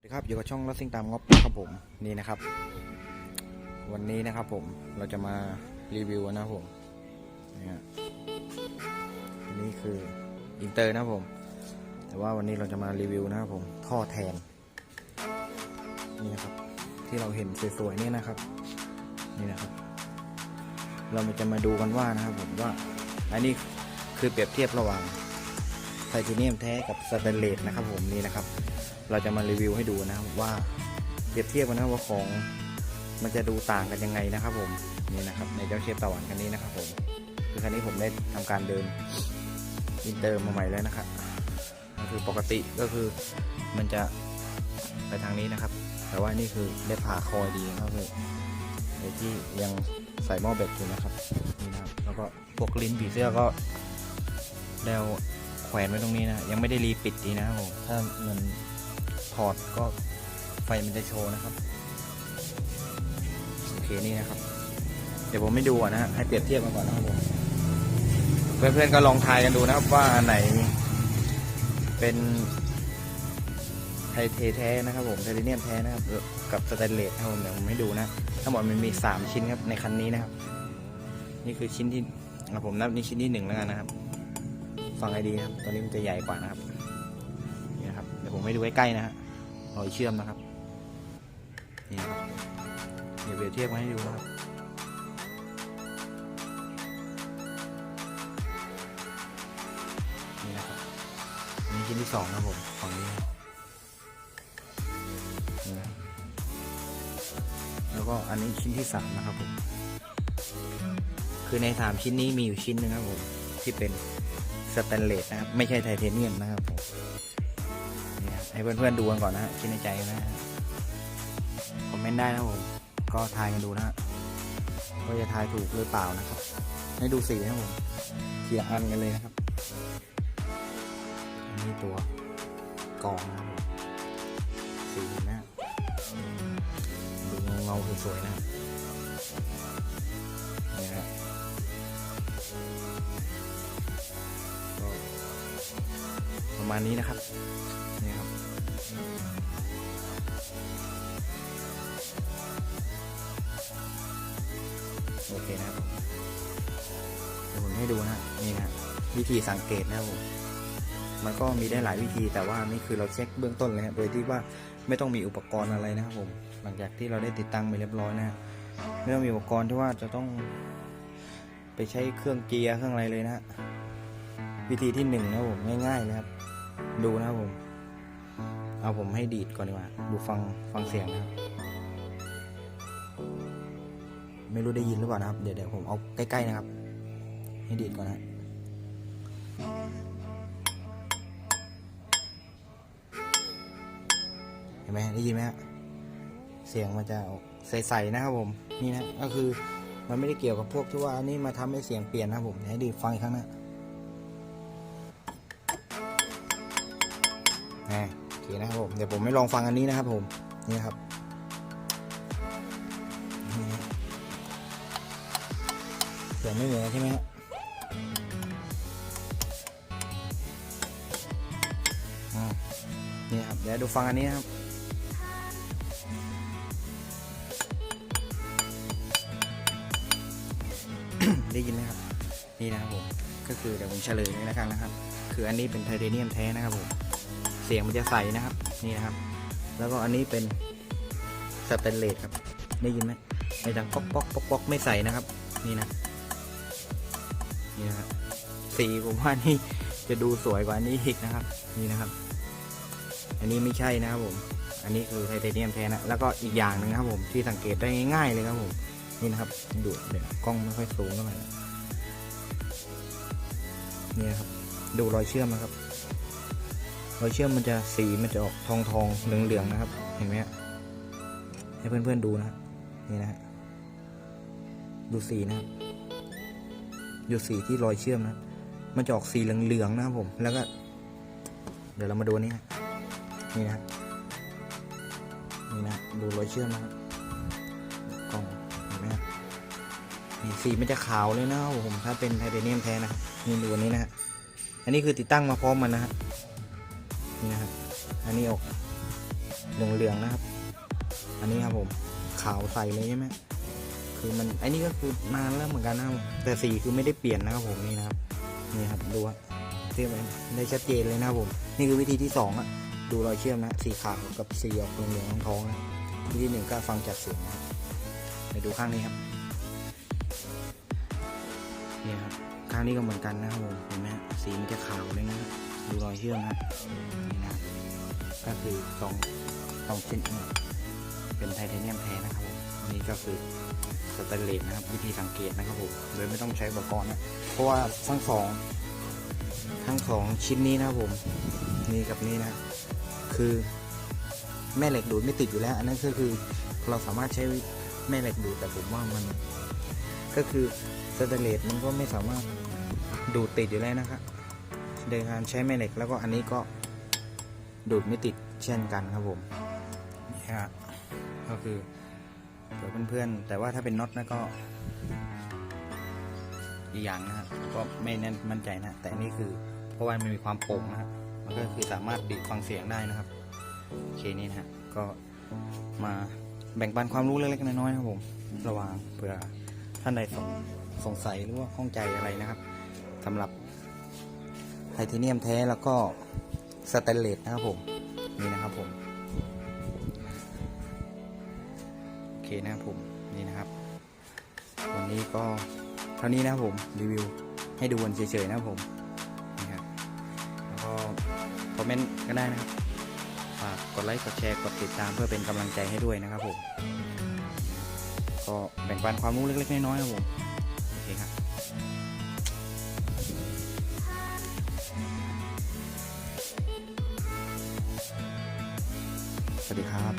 สวัสดีครับอยู่กับช่องรัสซิ่งตามงบนะครับผมนี่นะครับ วันนี้นะครับผมเราจะมารีวิวนะครับผมนี่ฮะนนี้คืออินเตอร์นะครับผม แต่ว่าวันนี้เราจะมารีวิวนะครับผมท่อแทนนี่นะครับ ที่เราเห็นสวยๆนี่นะครับ นี่นะครับ เราจะมาดูกันว่านะครับผมว่าอันนี้คือเปรียบเทียบระหว่าง ไทเทเนียมแท้กับสแตนเลสนะครับผมนี่นะครับ เราจะมารีวิวให้ดูนะครับว่าเปรียบเทียบกันนะว่าของมันจะดูต่างกันยังไงนะครับ ผมนี่นะครับในเจ้าเชฟตะวันคันนี้นะครับผมคือคันนี้ผมได้ทำการเดินอินเตอร์มาใหม่แล้วนะครับก็คือปกติก็คือมันจะไปทางนี้นะครับ แต่ว่านี่คือได้ผ่าคอยดีนะครับคือในที่ยังใส่หม้อเบ็ดอยู่นะครับนี่นะครับ แล้วก็พวกลิ้นผีเสื้อก็แล้ว แขวนไว้ตรงนี้นะ ยังไม่ได้รีปิดดีนะครับผมถ้ามันถอดก็ไฟมันจะโชว์นะครับ โอเคนี่นะครับ เดี๋ยวผมไม่ดูนะฮะให้เปรียบเทียบกันก่อนนะครับผมเพื่อนๆก็ลองทายกันดูนะครับว่าอันไหนเป็นไทเทแท้นะครับผมไทเทเนียมแท้นะครับ กับสแตนเลสนะครับผมเดี๋ยวผมให้ดูนะทั้งหมดมันมีสามชิ้นครับในคันนี้นะครับ นี่คือชิ้นที่ผมนับนี่ชิ้นที่หนึ่งแล้วกันนะครับ ฟังให้ดีครับตัวนี้มันจะใหญ่กว่านะครับ นี่นะครับ เดี๋ยวผมให้ดูใกล้ๆนะฮะรอยเชื่อมนะครับ นี่ครับ เดี๋ยวเปรียบเทียบมาให้ดูนะครับนี่นะครับนี่ชิ้นที่สองนะผมฝั่งนี้นะแล้วก็อันนี้ชิ้นที่สามนะครับผม คือในสามชิ้นนี้มีอยู่ชิ้นหนึงครับผมที่เป็น สแตนเลสนะครับ ไม่ใช่ไทเทเนียมนะครับผมให้เพื่อนๆดูกันก่อนนะฮะคิดในใจนะฮะคอมเมนต์ได้นะผมก็ทายกันดูนะฮะก็จะทายถูกหรือเปล่านะครับ ให้ดูสีนะผมเทีละอันกันเลยนะครับอันนี้ตัวกองนะครับผมสีนะฮะดูเงาสวยๆนะนี่นะฮะ ประมาณนี้นะครับนี่ครับโอเคนะครับผมเดี๋ยวผมให้ดูนะนี่นะวิธีสังเกตนะครับผมมันก็มีได้หลายวิธีแต่ว่านี่คือเราเช็คเบื้องต้นเลยครับโดยที่ว่าไม่ต้องมีอุปกรณ์อะไรนะครับผมหลังจากที่เราได้ติดตั้งไปเรียบร้อยนะฮะไม่ต้องมีอุปกรณ์ที่ว่าจะต้องไปใช้เครื่องเกียร์เครื่องอะไรเลยนะฮะ วิธีที่หนึ่งนะผมง่ายๆเลยครับ ดูนะครับผม เอาผมให้ดีดก่อนดีกว่า ดูฟังฟังเสียงนะครับ ไม่รู้ได้ยินหรือเปล่านะครับ เดี๋ยวเดี๋ยวผมเอาใกล้ๆนะครับ ให้ดีดก่อนนะเห็นไหมได้ยินไหมฮะเสียงมันจะออกใสๆนะครับผม นี่นะก็คือมันไม่ได้เกี่ยวกับพวกที่ว่าอันนี้มาทำให้เสียงเปลี่ยนนะครับผมให้ดีดฟังอีกครั้งนะ โอเคนะครับผมเดี๋ยวผมไม่ลองฟังอันนี้นะครับผมนี่ครับเสียงไม่เหมือนใช่ไหมฮะอ่านี่ครับเดี๋ยวดูฟังอันนี้ครับได้ยินไหมครับ นี่นะครับผม ก็คือเดี๋ยวผมเฉลยเลยแล้วกันนะครับ คืออันนี้เป็นไทเทเนียมแท้นะครับผม สียงมันจะใสนะครับ นี่นะครับ แล้วก็อันนี้เป็นสแตนเลสครับ ได้ยินไหมไม่ดังป๊อกป๊อกป๊อกป๊อกไม่ใสนะครับ นี่นะ นี่นะครับ สีผมว่านี่จะดูสวยกว่าอันนี้อีกนะครับ นี่นะครับ อันนี้ไม่ใช่นะครับผม อันนี้คือไทเทเนียมแท้นะ แล้วก็อีกอย่างหนึ่งครับผมที่สังเกตได้ง่าย ๆ เลยครับผม นี่นะครับดูเดี๋ยวกล้องไม่ค่อยสูงเท่าไหร่นี่นะครับ ดูรอยเชื่อมนะครับ รอยเชื่อมมันจะสีมันจะออกทองทองๆเหลืองนะครับ เห็นไหมให้เพื่อนๆดูนะนี่นะดูสีนะครับดูสีที่รอยเชื่อมนะ มันจะออกสีเหลืองๆนะครับผม แล้วก็ เดี๋ยวเรามาดูอันนี่ฮะนี่นะนี่นะดูรอยเชื่อมนะครับกล้องเห็นไหมนี่สีมันจะขาวเลยนะครับผมถ้าเป็นไทเทเนียมแท้นะนี่ดูอันนี้นะฮะอันนี้คือติดตั้งมาพร้อมมันนะฮะ นี่นะครับอันนี้ออกเหลืองๆนะครับ อันนี้ครับผมขาวใสเลยใช่ไหมคือมันไอ้นี่ก็คือนานแล้วเหมือนกันนะครับแต่สีคือไม่ได้เปลี่ยนนะครับผมนี่นะครับนี่ครับดูว่าเทียบได้ชัดเจนเลยนะครับผม นี่คือวิธีที่สองอะดูรอยเชื่อมนะสีขาวกับสีออกเหลืองๆทองนะวิธีหนึ่งก็ฟังจากเสียงนะไปดูข้างนี้ครับนี่ครับข้างนี้ก็เหมือนกันนะครับผมเห็นไหมสีมันจะขาวเลยนะครับ ดูรอยเชื่อมนะครับนี่นะก็คือสองสองชิ้นเป็นไทเทเนียมแท้นะครับผมอันนี่ก็คือสแตนเลสนะครับวิธีสังเกตนะครับผมโดยไม่ต้องใช้อุปกรณ์นะเพราะว่าทั้งสองทั้งสองชิ้นนี้นะครับผมนี่กับนี่นะคือแม่เหล็กดูดไม่ติดอยู่แล้ว อันนั้นก็คือเราสามารถใช้แม่เหล็กดูดแต่ผมว่ามัน ก็คือสแตนเลสมันก็ไม่สามารถดูดติดอยู่แล้วนะครับ โดยการใช้แม่เหล็ก แล้วก็อันนี้ก็ดูดไม่ติดเช่นกันครับผมนี่ฮะก็คือเผื่อเพื่อนๆแต่ว่าถ้าเป็นน็อตนะก็อีกอย่างนะก็ไม่แน่นมั่นใจนะ แต่อันนี่คือเพราะว่ามันมีความโปร่งนะครับมันก็คือสามารถบีบฟังเสียงได้นะครับโอเคนี่นะฮะก็มาแบ่งปันความรู้เล็กๆน้อยๆครับผม ระหว่างเผื่อท่านใดสงสงสัยหรือว่าข้องใจอะไรนะครับสำหรับ เทเนียมแท้แล้วก็สแตนเลสนะครับผมนี่นะครับผมโอเคนะครับผมนี่นะครับ วันนี้ก็เท่านี้นะครับผมรีวิวให้ดูกันเฉยๆนะครับผมนี่ครับแล้วก็คอมเมนต์ก็ได้นะครับฝากกดไลค์กดแชร์กดติดตามเพื่อเป็นกำลังใจให้ด้วยนะครับผมก็แบ่งปันความรู้เล็กๆน้อยๆครับผมโอเคครับ วัสดีครับ